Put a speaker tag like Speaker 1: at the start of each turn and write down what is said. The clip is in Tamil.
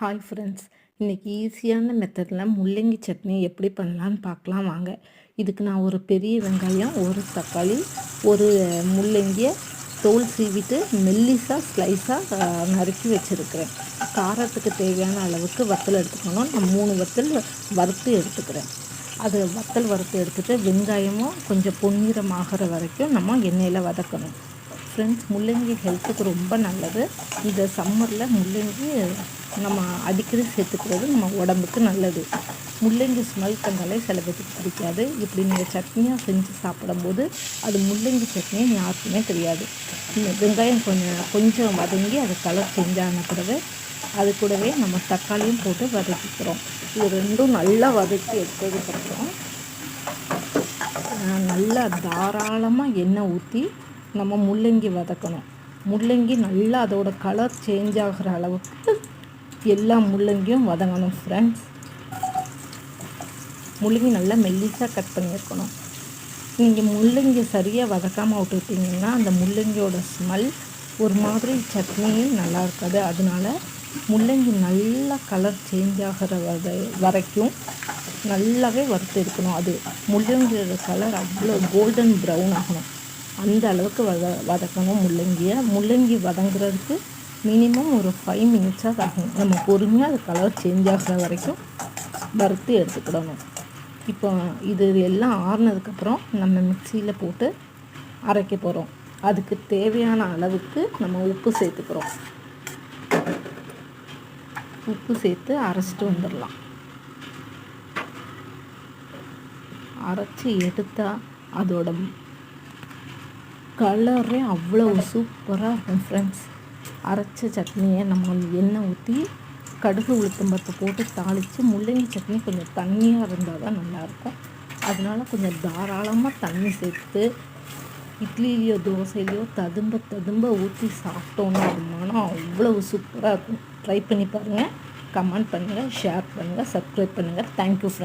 Speaker 1: ஹாய் ஃப்ரெண்ட்ஸ் இன்றைக்கி ஈஸியான மெத்தடில் முள்ளங்கி சட்னி எப்படி பண்ணலான்னு பார்க்கலாம் வாங்க. இதுக்கு நான் ஒரு பெரிய வெங்காயம் ஒரு தக்காளி ஒரு முள்ளங்கியை தோல் சீவிட்டு மெல்லிஸாக ஸ்லைஸாக நறுக்கி வச்சுருக்கிறேன். காரத்துக்கு தேவையான அளவுக்கு வத்தல் எடுத்துக்கணும். நான் மூணு வத்தல் வறுத்து எடுத்துக்கிறேன். அது வத்தல் வறுத்து எடுத்துகிட்டு வெங்காயமும் கொஞ்சம் பொன்னிறம் ஆகிற வரைக்கும் நம்ம எண்ணெயில் வதக்கணும். ஃப்ரெண்ட்ஸ் முள்ளங்கி ஹெல்த்துக்கு ரொம்ப நல்லது. இந்த சம்மரில் முள்ளங்கி நம்ம அடிக்கடி சேர்த்துக்கிறது நம்ம உடம்புக்கு நல்லது. முள்ளங்கி ஸ்மெல் கண்டாலே சில பேருக்கு பிடிக்காது. இப்படி நீங்கள் சட்னியாக செஞ்சு சாப்பிடும்போது அது முள்ளங்கி சட்னின்னு யாருக்குமே தெரியாது. இந்த வெங்காயம் கொஞ்சம் கொஞ்சம் வதங்கி அது கலர் சேஞ்ச் பிறகு அது கூடவே நம்ம தக்காளியும் போட்டு வதக்கிக்கிறோம். இது ரெண்டும் நல்லா வதக்கி எடுத்ததுக்கப்புறம் நல்லா தாராளமாக எண்ணெய் ஊற்றி நம்ம முள்ளங்கி வதக்கணும். முள்ளங்கி நல்லா அதோட கலர் சேஞ்ச் ஆகிற அளவுக்கு எல்லா முள்ளங்கியும் வதங்கணும் ஃப்ரெண்ட்ஸ் முள்ளங்கி நல்லா மெல்லிசாக கட் பண்ணியிருக்கணும். நீங்கள் முள்ளங்கி சரியாக வதக்காமல் விட்டுட்டிங்கன்னா அந்த முள்ளங்கியோட ஸ்மெல் ஒரு மாதிரி சட்னியும் நல்லா இருக்காது. அதனால முள்ளங்கி நல்லா கலர் சேஞ்ச் ஆகிற வரை வரைக்கும் நல்லாவே வறுத்து இருக்கணும் அது முள்ளங்கியோட கலர் அவ்வளோ கோல்டன் ப்ரௌன் ஆகணும். அந்த அளவுக்கு வத வதக்கணும் முள்ளங்கியை. முள்ளங்கி வதங்குறதுக்கு மினிமம் ஒரு ஃபைவ் மினிட்ஸாக ஆகும் நம்ம பொறுமையாக அது கலர் சேஞ்ச் ஆகிற வரைக்கும் வறுத்து எடுத்துக்கிடணும். இப்போ இது எல்லாம் ஆறுனதுக்கப்புறம் நம்ம மிக்சியில் போட்டு அரைக்க போகிறோம் அதுக்கு தேவையான அளவுக்கு நம்ம உப்பு சேர்த்துக்கிறோம். உப்பு சேர்த்து அரைச்சிட்டு வந்துடலாம். அரைச்சி எடுத்தால் அதோட கலரே அவ்வளோ சூப்பராக இருக்கும் ஃப்ரெண்ட்ஸ் அரைச்ச சட்னியை நம்ம எண்ணெய் ஊற்றி கடுகு உளுத்தம்பருப்பு போட்டு தாளித்து முள்ளங்கி சட்னி கொஞ்சம் தண்ணியாக இருந்தால் தான் நல்லாயிருக்கும். அதனால் கொஞ்சம் தாராளமாக தண்ணி சேர்த்து இட்லிலேயோ தோசையிலையோ ததும்ப ததும்ப ஊற்றி சாப்பிட்டோன்னா அது மனம் அவ்வளவு சூப்பராக இருக்கும். ட்ரை பண்ணி பாருங்கள் கமெண்ட் பண்ணுங்கள் ஷேர் பண்ணுங்கள் சப்ஸ்கிரைப் பண்ணுங்கள் தேங்க்யூ ஃப்ரெண்ட்